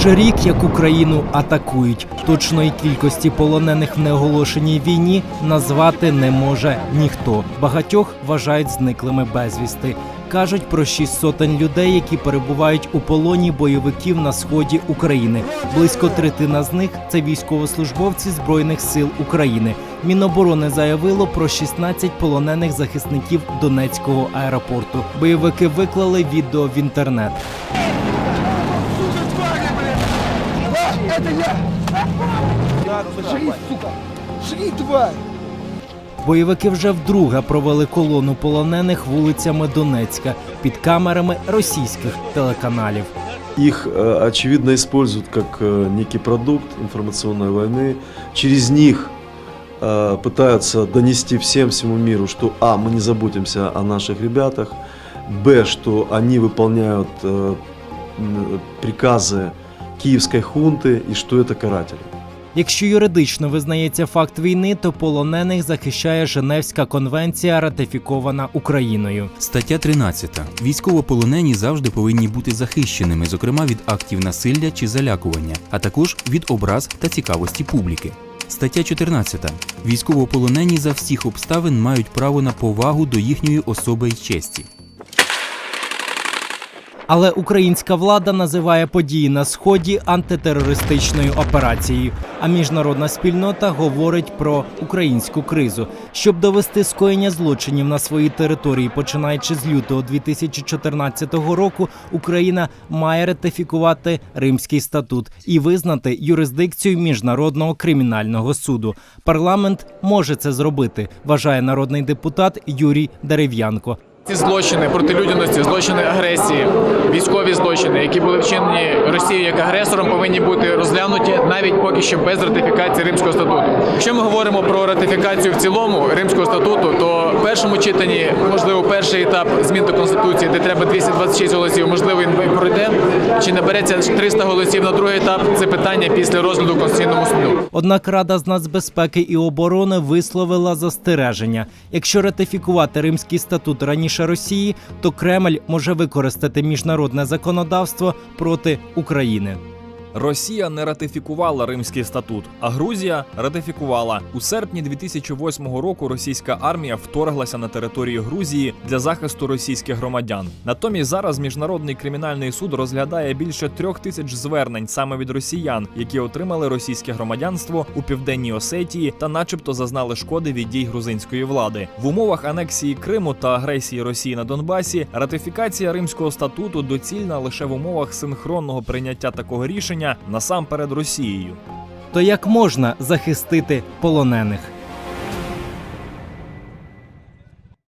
Уже рік як Україну атакують. Точної кількості полонених в неоголошеній війні назвати не може ніхто. Багатьох вважають зниклими безвісти. Кажуть про шість сотень людей, які перебувають у полоні бойовиків на сході України. Близько третина з них це військовослужбовці збройних сил України. Міноборони заявило про 16 полонених захисників Донецького аеропорту. Бойовики виклали відео в інтернет. Жри, сука! Жри, тварь! Бойовики вже вдруге провели колону полонених вулицями Донецька під камерами російських телеканалів. Их, э, очевидно, используют как э, некий продукт информационной войны. Через них э, пытаются донести всем всему миру, что а, мы не заботимся о наших ребятах, б, что они выполняют э, м, приказы киевской хунты и что это каратели. Якщо юридично визнається факт війни, то полонених захищає Женевська конвенція, ратифікована Україною. Стаття 13. Військовополонені завжди повинні бути захищеними, зокрема від актів насилля чи залякування, а також від образ та цікавості публіки. Стаття 14. Військовополонені за всіх обставин мають право на повагу до їхньої особи й честі. Але українська влада називає події на сході антитерористичною операцією. А міжнародна спільнота говорить про українську кризу. Щоб довести скоєння злочинів на своїй території, починаючи з лютого 2014 року, Україна має ратифікувати Римський статут і визнати юрисдикцію міжнародного кримінального суду. Парламент може це зробити, вважає народний депутат Юрій Дерев'янко. Ці злочини проти людяності, злочини агресії, військові злочини, які були вчинені Росією як агресором, повинні бути розглянуті навіть поки що без ратифікації Римського статуту. Якщо ми говоримо про ратифікацію в цілому Римського статуту, то в першому читанні, можливо, перший етап змін до конституції, де треба 226 голосів, можливо, він пройде. Чи набереться 300 голосів на другий етап? Це питання після розгляду в Конституційному суду. Однак Рада з нацбезпеки і оборони висловила застереження: якщо ратифікувати Римський статут раніше Росії, то Кремль може використати міжнародне законодавство проти України. Росія не ратифікувала Римський статут, а Грузія ратифікувала у серпні 2008 року. Російська армія вторглася на територію Грузії для захисту російських громадян. Натомість зараз міжнародний кримінальний суд розглядає більше трьох тисяч звернень саме від росіян, які отримали російське громадянство у південній Осетії та, начебто, зазнали шкоди від дій грузинської влади. В умовах анексії Криму та агресії Росії на Донбасі ратифікація Римського статуту доцільна лише в умовах синхронного прийняття такого рішення насамперед Росією. То як можна захистити полонених?